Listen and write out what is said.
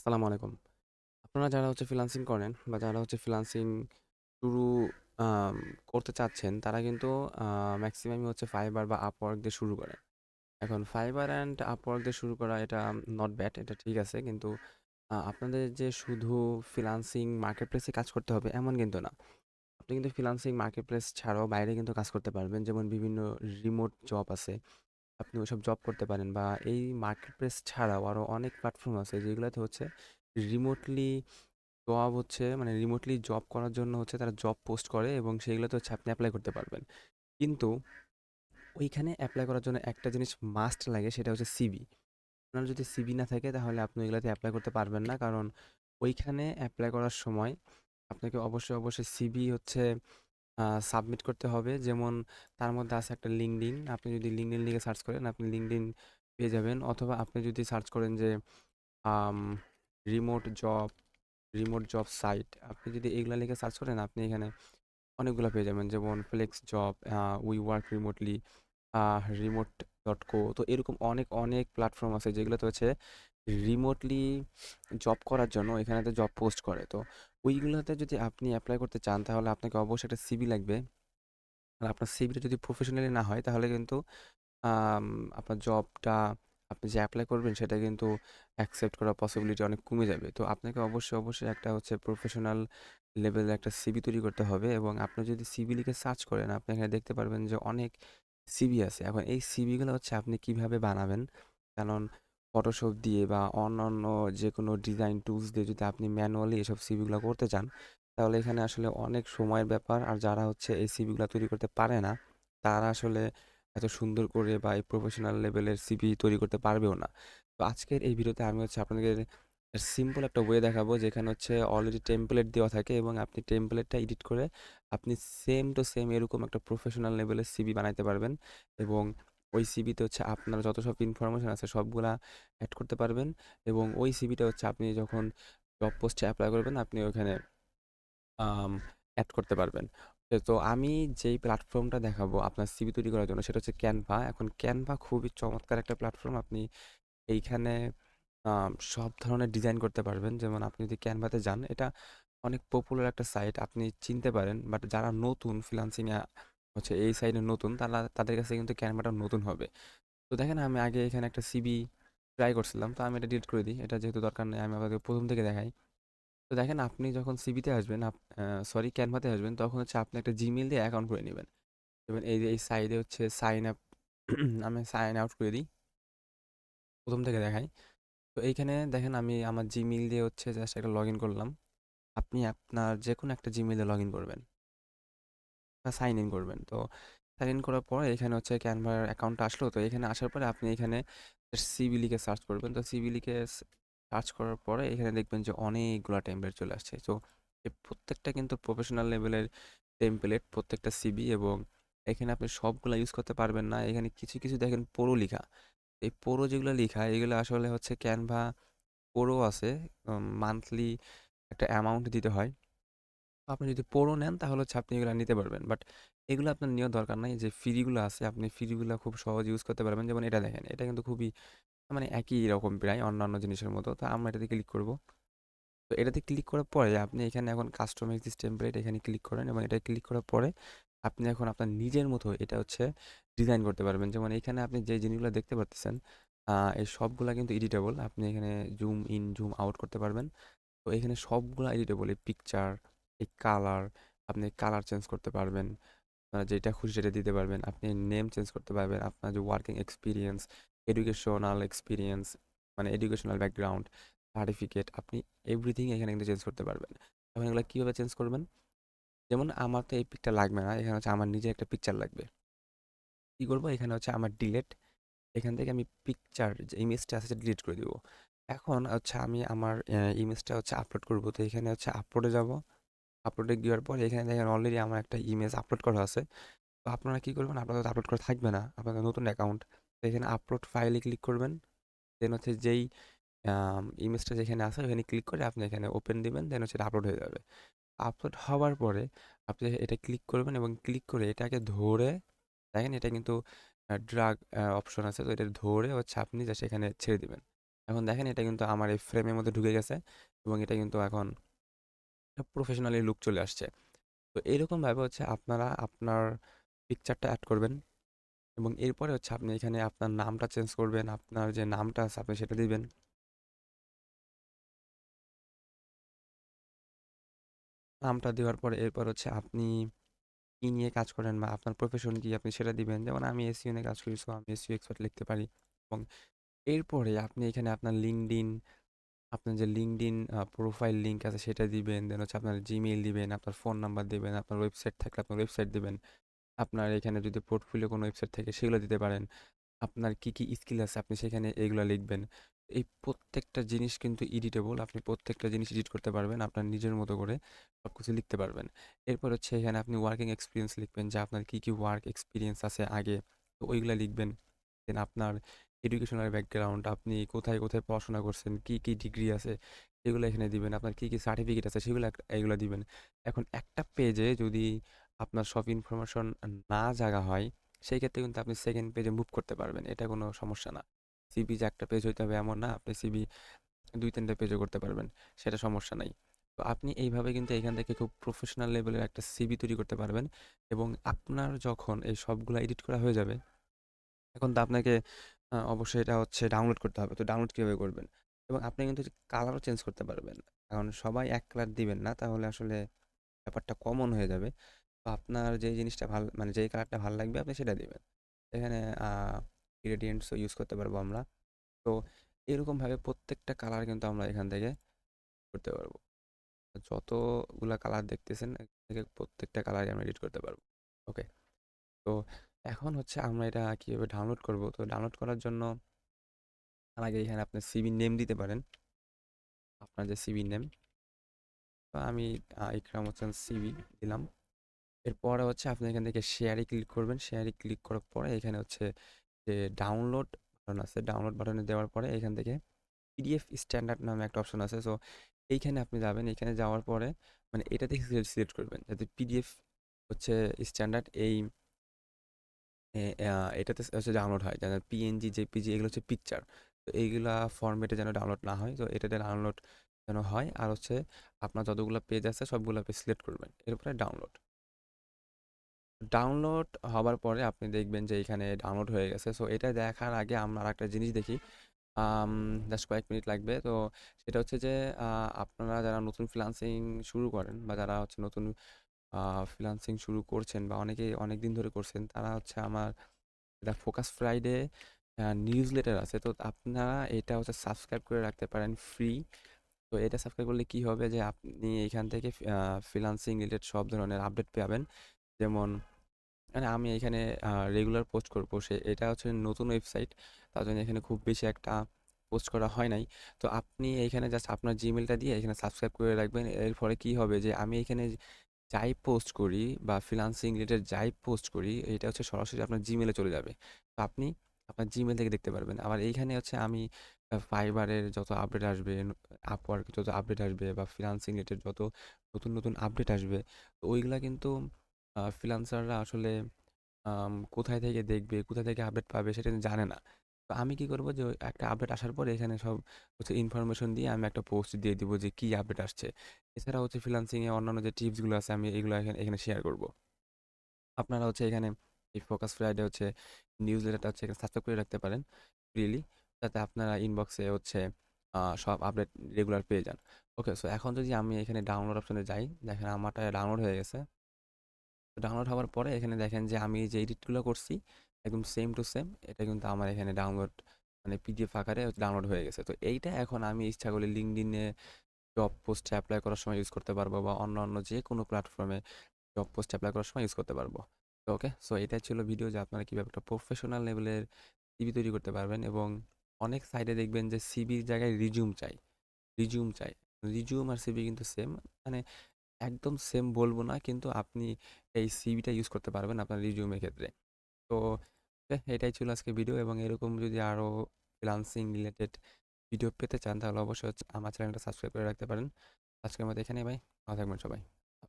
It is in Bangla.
আসসালামু আলাইকুম। আপনারা যারা হচ্ছে ফ্রিল্যান্সিং করেন বা যারা হচ্ছে ফ্রিল্যান্সিং শুরু করতে চাচ্ছেন, তারা কিন্তু, আ মেক্সিমামই হচ্ছে ফাইবার বা Upwork দিয়ে শুরু করে। এখন ফাইবার অ্যান্ড Upwork দিয়ে শুরু করা এটা নট ব্যাড এটা ঠিক আছে। কিন্তু আপনাদের যে শুধু ফ্রিল্যান্সিং মার্কেটপ্লেসে কাজ করতে হবে এমন কিন্তু না। আপনি কিন্তু ফ্রিল্যান্সিং মার্কেটপ্লেস ছাড়াও বাইরে কিন্তু কাজ করতে পারবেন। যেমন বিভিন্ন রিমোট জব আছে। আপনি ওইসব জব করতে পারেন বা এই মার্কেট প্লেস ছাড়াও আরও অনেক প্ল্যাটফর্ম আছে যেগুলোতে হচ্ছে রিমোটলি জব হচ্ছে মানে রিমোটলি জব করার জন্য হচ্ছে তারা জব পোস্ট করে এবং সেইগুলোতে হচ্ছে আপনি অ্যাপ্লাই করতে পারবেন। কিন্তু ওইখানে অ্যাপ্লাই করার জন্য একটা জিনিস মাস্ট লাগে সেটা হচ্ছে সিবি আপনার যদি সিবি না থাকে তাহলে আপনি ওইগুলাতে অ্যাপ্লাই করতে পারবেন না। কারণ ওইখানে অ্যাপ্লাই করার সময় আপনাকে অবশ্যই, অবশ্যই সিবি হচ্ছে সাবমিট করতে হবে। যেমন তার মধ্যে আছে একটা LinkedIn। আপনি যদি LinkedIn লিখে সার্চ করেন আপনি LinkedIn পেয়ে যাবেন। অথবা আপনি যদি সার্চ করেন যে remote job, remote job site আপনি যদি এগুলো লিখে সার্চ করেন আপনি এখানে অনেকগুলো পেয়ে যাবেন। যেমন flex job, we work remotely, remote dot co তো এরকম অনেক, অনেক প্ল্যাটফর্ম আছে যেগুলোতে হচ্ছে রিমোটলি জব করার জন্য এখানেতে জব পোস্ট করে। তো ওইগুলোতে যদি আপনি অ্যাপ্লাই করতে চান তাহলে আপনাকে অবশ্যই একটা সিবি লাগবে। আর আপনার সিবিটা যদি প্রফেশনালি না হয় তাহলে কিন্তু আপনার জবটা আপনি যে অ্যাপ্লাই করবেন সেটা কিন্তু অ্যাকসেপ্ট করার পসিবিলিটি অনেক কমে যাবে। তো আপনাকে অবশ্যই, অবশ্যই একটা হচ্ছে প্রফেশনাল লেভেলের একটা সিবি তৈরি করতে হবে এবং আপনি যদি সিভি লিখে সার্চ করেন আপনি এখানে দেখতে পারবেন যে অনেক সিবি আছে। এখন এই সিবিগুলো হচ্ছে আপনি কীভাবে বানাবেন? কারণ ফটোশপ দিয়ে বা অন্যান্য যে কোনো ডিজাইন টুলস দিয়ে যদি আপনি ম্যানুয়ালি এসব সিভিগুলা করতে চান, তাহলে এখানে আসলে অনেক সময়ের ব্যাপার। আর যারা হচ্ছে এই সিভিগুলা তৈরি করতে পারে না, তারা আসলে এত সুন্দর করে বা এই প্রফেশনাল লেভেলের সিভি তৈরি করতে পারবেও না। তো আজকের এই ভিডিওতে আমি হচ্ছে আপনাদের সিম্পল একটা ওয়ে দেখাবো যেখানে হচ্ছে অলরেডি টেমপ্লেট দেওয়া থাকে এবং আপনি টেমপ্লেটটা এডিট করে আপনি সেম টু সেম এরকম একটা প্রফেশনাল লেভেলের সিভি বানাইতে পারবেন এবং ওই সিভিতে হচ্ছে আপনার যত সব ইনফরমেশন আছে সবগুলা অ্যাড করতে পারবেন এবং ওই সিভিটা হচ্ছে আপনি যখন জব পোস্টে অ্যাপ্লাই করবেন আপনি ওখানে অ্যাড করতে পারবেন। তো আমি যেই প্ল্যাটফর্মটা দেখাবো আপনার সিভি তৈরি করার জন্য সেটা হচ্ছে ক্যানভা এখন ক্যানভা খুবই চমৎকার একটা প্ল্যাটফর্ম। আপনি এইখানে সব ধরনের ডিজাইন করতে পারবেন। যেমন আপনি যদি ক্যানভাতে যান, এটা অনেক পপুলার একটা সাইট। আপনি চিনতে পারেন। বাট যারা নতুন ফ্রিল্যান্সিং এ হচ্ছে এই সাইডে নতুন তারা তাদের কাছে কিন্তু Canva টা নতুন হবে। তো দেখেন আমি আগে এখানে একটা সিবি ট্রাই করছিলাম। তো আমি এটা ডিলিট করে দিই। এটা যেহেতু দরকার নেই, আমি আপনাদের প্রথম থেকে দেখাই। তো দেখেন আপনি যখন সিবিতে আসবেন সরি ক্যানভাতে আসবেন, তখন হচ্ছে আপনি একটা জিমেল দিয়ে অ্যাকাউন্ট করে নেবেন এবং এই যে, এই সাইডে হচ্ছে সাইন আপ আমি সাইন আউট করে দিই। প্রথম থেকে দেখাই। তো এইখানে দেখেন আমি আমার জিমেল দিয়ে হচ্ছে জাস্ট একটা লগইন করলাম। আপনি আপনার যে কোনো একটা Gmail দিয়ে লগইন করবেন। সাইন ইন করবেন। তো সাইন ইন করার পরে এখানে হচ্ছে ক্যানভার অ্যাকাউন্টটা আসলো। তো এখানে আসার পরে আপনি এখানে সিভি লিখে সার্চ করবেন। তো সিভি লিখে সার্চ করার পরে এখানে দেখবেন যে অনেকগুলা টেমপ্লেট চলে আসছে। তো এই প্রত্যেকটা কিন্তু প্রফেশনাল লেভেলের টেমপ্লেট প্রত্যেকটা সিভি এবং এখানে আপনি সবগুলো ইউজ করতে পারবেন না। এখানে কিছু, কিছু দেখেন পোরো লিখা। এই পোরো যেগুলো লিখা এগুলো আসলে হচ্ছে ক্যানভা পোরো আছে মান্থলি একটা অ্যামাউন্ট দিতে হয়। আপনি যদি প্রো নেন তাহলে হচ্ছে আপনি এগুলো নিতে পারবেন। বাট এগুলো আপনার নেওয়ার দরকার নাই। যে ফ্রিগুলো আছে আপনি ফ্রি গুলা খুব সহজ ইউজ করতে পারবেন। যেমন এটা দেখেন। এটা কিন্তু খুবই মানে একই রকম প্রায় অন্যান্য জিনিসের মতো। তো আমরা এটাতে ক্লিক করব। তো এটাতে ক্লিক করার পরে আপনি এখানে এখন কাস্টমাইজ দিস টেমপ্লেট এখানে ক্লিক করেন এবং এটা ক্লিক করার পরে আপনি এখন আপনার নিজের মতো এটা হচ্ছে ডিজাইন করতে পারবেন। যেমন এখানে আপনি যে জিনিসগুলো দেখতে পারতেছেন আ এই সবগুলা কিন্তু এডিটেবল। আপনি এখানে জুম ইন, জুম আউট করতে পারবেন। তো এখানে সবগুলো এডিটেবল। এই পিকচার, এই কালার, আপনি কালার চেঞ্জ করতে পারবেন। আপনার যেটা খুশি সেটা দিতে পারবেন। আপনি নেম চেঞ্জ করতে পারবেন। আপনার যে ওয়ার্কিং এক্সপিরিয়েন্স এডুকেশনাল এক্সপিরিয়েন্স মানে এডুকেশনাল ব্যাকগ্রাউন্ড, সার্টিফিকেট আপনি এভরিথিং এখানে কিন্তু চেঞ্জ করতে পারবেন। এখন এগুলো কীভাবে চেঞ্জ করবেন? যেমন আমার তো এই পিকটা লাগবে না। এখানে হচ্ছে আমার নিজের একটা পিকচার লাগবে। কী করব এখানে হচ্ছে আমার ডিলেট। এখান থেকে আমি পিকচার যে ইমেজটা আছে সেটা ডিলিট করে দিব। এখন হচ্ছে আমি আমার ইমেজটা হচ্ছে আপলোড করব। তো এখানে হচ্ছে আপলোডে যাব। আপলোডে যাওয়ার পরে এখানে দেখেন অলরেডি আমার একটা ইমেজ আপলোড করা আছে। তো আপনারা কী করবেন? আপনাদের আপলোড করা থাকবে না। আপনাদের নতুন অ্যাকাউন্ট। তো এখানে আপলোড ফাইলে ক্লিক করবেন। দেন হচ্ছে যেই ইমেজটা যেখানে আছে ওখানে ক্লিক করে আপনি এখানে ওপেন দিবেন। দেন হচ্ছে আপলোড হয়ে যাবে। আপলোড হওয়ার পরে আপনি এটা ক্লিক করবেন এবং ক্লিক করে এটাকে ধরে, দেখেন এটা কিন্তু ড্রাগ অপশন আছে। তো এটা ধরে হচ্ছে আপনি যা সেখানে ছেড়ে দিবেন। এখন দেখেন এটা কিন্তু আমার এই ফ্রেমের মধ্যে ঢুকে গেছে এবং এটা কিন্তু এখন প্রফেশনালি লুক চলে আসছে। তো এরকমভাবে হচ্ছে আপনারা আপনার পিকচারটা অ্যাড করবেন এবং এরপরে হচ্ছে আপনি এখানে আপনার নামটা চেঞ্জ করবেন, আপনার যে নামটা আছে আপনি সেটা দিবেন। নামটা দেওয়ার পরে এরপর হচ্ছে আপনি কি নিয়ে কাজ করেন বা আপনার প্রফেশন কি আপনি সেটা দিবেন। যেমন আমি এসইও নিয়ে কাজ করি সো আমি এসইও এক্সপার্ট লিখতে পারি এবং এরপরে আপনি এখানে আপনার লিঙ্কডিন আপনার যে লিঙ্কডিন প্রোফাইল লিঙ্ক আছে সেটা দিবেন দেন হচ্ছে আপনার জিমেইল দিবেন, আপনার ফোন নাম্বার দিবেন, আপনার ওয়েবসাইট থাকলে আপনার ওয়েবসাইট দিবেন। আপনার এখানে যদি পোর্টফোলিও কোনো ওয়েবসাইট থাকে সেগুলো দিতে পারেন। আপনার কি কি স্কিল আছে আপনি সেখানে এগুলো লিখবেন। এই প্রত্যেকটা জিনিস কিন্তু এডিটেবল আপনি প্রত্যেকটা জিনিস এডিট করতে পারবেন, আপনার নিজের মতো করে সব কিছু লিখতে পারবেন। এরপর হচ্ছে এখানে আপনি ওয়ার্কিং এক্সপিরিয়েন্স লিখবেন, যে আপনার কি কি ওয়ার্ক এক্সপিরিয়েন্স আছে আগে, তো ওইগুলো লিখবেন। দেন আপনার এডুকেশনাল ব্যাকগ্রাউন্ড আপনি কোথায় কোথায় পড়াশোনা করছেন, কি কি ডিগ্রি আছে সেগুলো এখানে দিবেন। আপনার কি কি সার্টিফিকেট আছে, সেগুলো এগুলো দিবেন। এখন একটা পেজে যদি আপনার সব ইনফরমেশন না জাগা হয় সেই ক্ষেত্রে কিন্তু আপনি সেকেন্ড পেজে মুভ করতে পারবেন, এটা কোনো সমস্যা না। সিবি যে একটা পেজ হইতে হবে এমন না, আপনি সিবি দুই, তিনটা পেজও করতে পারবেন, সেটা সমস্যা নাই। তো আপনি এইভাবে কিন্তু এখান থেকে খুব প্রফেশনাল লেভেলের একটা সিবি তৈরি করতে পারবেন এবং আপনার যখন এই সবগুলো এডিট করা হয়ে যাবে, এখন তো আপনাকে অবশ্যই এটা হচ্ছে ডাউনলোড করতে হবে। তো ডাউনলোড কীভাবে করবেন? এবং আপনি কিন্তু কালারও চেঞ্জ করতে পারবেন। কারণ সবাই এক কালার দিবেন না, তাহলে আসলে ব্যাপারটা কমন হয়ে যাবে। তো আপনার যে জিনিসটা ভালো মানে যেই কালারটা ভালো লাগবে, আপনি সেটা দিবেন। এখানে গ্রেডিয়েন্টসও ইউজ করতে পারব আমরা। তো এরকমভাবে প্রত্যেকটা কালার কিন্তু আমরা এখান থেকে করতে পারব। যতগুলা কালার দেখতেছেন থেকে প্রত্যেকটা কালারই আমরা এডিট করতে পারব। ওকে তো এখন হচ্ছে আমরা এটা কীভাবে ডাউনলোড করব? তো ডাউনলোড করার জন্য আগে এখানে আপনার সিবি নেম দিতে পারেন। আপনার যে সিবি নেম তো আমি ইকরাম হোসেন সিবি দিলাম। এরপরে হচ্ছে আপনি এখান থেকে শেয়ারে ক্লিক করবেন। শেয়ারে ক্লিক করার পরে এখানে হচ্ছে যে ডাউনলোড বাটন আছে ডাউনলোড বাটনে দেওয়ার পরে এখান থেকে পিডিএফ স্ট্যান্ডার্ড নামে একটা অপশন আছে। সো এইখানে আপনি যাবেন এখানে যাওয়ার পরে মানে এটা থেকে সিলেক্ট করবেন। যাতে পিডিএফ হচ্ছে স্ট্যান্ডার্ড এই এটাতে হচ্ছে ডাউনলোড হয়। যেন পিএনজি জেপিজি এগুলো হচ্ছে পিকচার তো এইগুলা ফরম্যাটে যেন ডাউনলোড না হয়, তো এটাতে ডাউনলোড যেন হয়। আর হচ্ছে আপনার যতগুলো পেজ আছে, সবগুলো পেজ সিলেক্ট করবেন। এরপরে ডাউনলোড ডাউনলোড হবার পরে আপনি দেখবেন যে এখানে ডাউনলোড হয়ে গেছে। সো এটা দেখার আগে আমরা একটা জিনিস দেখি। জাস্ট কয়েক মিনিট লাগবে। তো সেটা হচ্ছে যে আপনারা যারা নতুন ফ্রিল্যান্সিং শুরু করেন বা যারা হচ্ছে নতুন ফ্রিল্যান্সিং শুরু করছেন বা অনেকেই অনেক দিন ধরে করছেন, তারা হচ্ছে আমার এটা ফোকাস ফ্রাইডে নিউজ লেটার আছে। তো আপনারা এটা হচ্ছে সাবস্ক্রাইব করে রাখতে পারেন ফ্রি তো এটা সাবস্ক্রাইব করলে কি হবে যে আপনি এখান থেকে ফ্রিল্যান্সিং রিলেটেড সব ধরনের আপডেট পাবেন। যেমন মানে আমি এখানে রেগুলার পোস্ট করব, সে এটা হচ্ছে নতুন ওয়েবসাইট তার জন্য এখানে খুব বেশি একটা পোস্ট করা হয় নাই। তো আপনি এখানে জাস্ট আপনার জিমেলটা দিয়ে এখানে সাবস্ক্রাইব করে রাখবেন। এর ফলে কি হবে যে আমি এখানে যাই পোস্ট করি বা ফ্রিল্যান্সিং রিলেটেড যাই পোস্ট করি, এটা হচ্ছে সরাসরি আপনার জিমেলে চলে যাবে। তো আপনি আপনার জিমেল থেকে দেখতে পারবেন। আবার এইখানে হচ্ছে আমি ফাইবারের যত আপডেট আসবে আপওয়ার্ক যত আপডেট আসবে বা ফ্রিল্যান্সিং রিলেটেড যত নতুন নতুন আপডেট আসবে, তো ওইগুলা কিন্তু ফ্রিল্যান্সাররা আসলে কোথায় থেকে দেখবে কোথায় থেকে আপডেট পাবে সেটা জানে না। তো আমি কি করব যে একটা আপডেট আসার পরে এখানে সব হচ্ছে ইনফরমেশন দিয়ে আমি একটা পোস্ট দিয়ে দিব যে, কি আপডেট আসছে। এছাড়া হচ্ছে ফ্রিল্যান্সিংয়ে অন্যান্য যে টিপসগুলো আছে, আমি এগুলো এখানে এখানে শেয়ার করব। আপনারা হচ্ছে এখানে এই ফোকাস ফ্রাইডে হচ্ছে নিউজ লেটারটা হচ্ছে এখানে সাবস্ক্রাইব করে রাখতে পারেন ফ্রিলি যাতে আপনারা ইনবক্সে হচ্ছে সব আপডেট রেগুলার পেয়ে যান। ওকে সো এখন যদি আমি এখানে ডাউনলোড অপশনে যাই, দেখেন আমারটা ডাউনলোড হয়ে গেছে। ডাউনলোড হওয়ার পরে এখানে দেখেন যে, আমি যে এডিটগুলো করছি একদম সেম টু সেম এটা কিন্তু আমার এখানে ডাউনলোড মানে পিডিএফ আকারে ডাউনলোড হয়ে গেছে। তো এইটা এখন আমি ইচ্ছা করলে লিঙ্কডিনে জব পোস্টে অ্যাপ্লাই করার সময় ইউজ করতে পারব বা অন্য অন্য যে কোনো প্ল্যাটফর্মে জব পোস্ট অ্যাপ্লাই করার সময় ইউজ করতে পারব। তো ওকে সো এটাই ছিল ভিডিও যে আপনারা কীভাবে একটা প্রফেশনাল লেভেলের সিভি তৈরি করতে পারবেন এবং অনেক সাইডে দেখবেন যে সিভির জায়গায় রিজিউম চাই রিজিউম চাই। রিজিউম আর সিভি কিন্তু সেম মানে একদম সেম বলব না, কিন্তু আপনি এই সিভিটা ইউজ করতে পারবেন আপনার রিজিউমের ক্ষেত্রে। তো এটাই ছিল আজকে ভিডিও এবং এরকম যদি আরও ফ্রিলান্সিং রিলেটেড ভিডিও পেতে চান তাহলে অবশ্যই আমার চ্যানেলটা সাবস্ক্রাইব করে রাখতে পারেন। আজকের মতো এখানে ভাই, ভালো থাকবেন সবাই।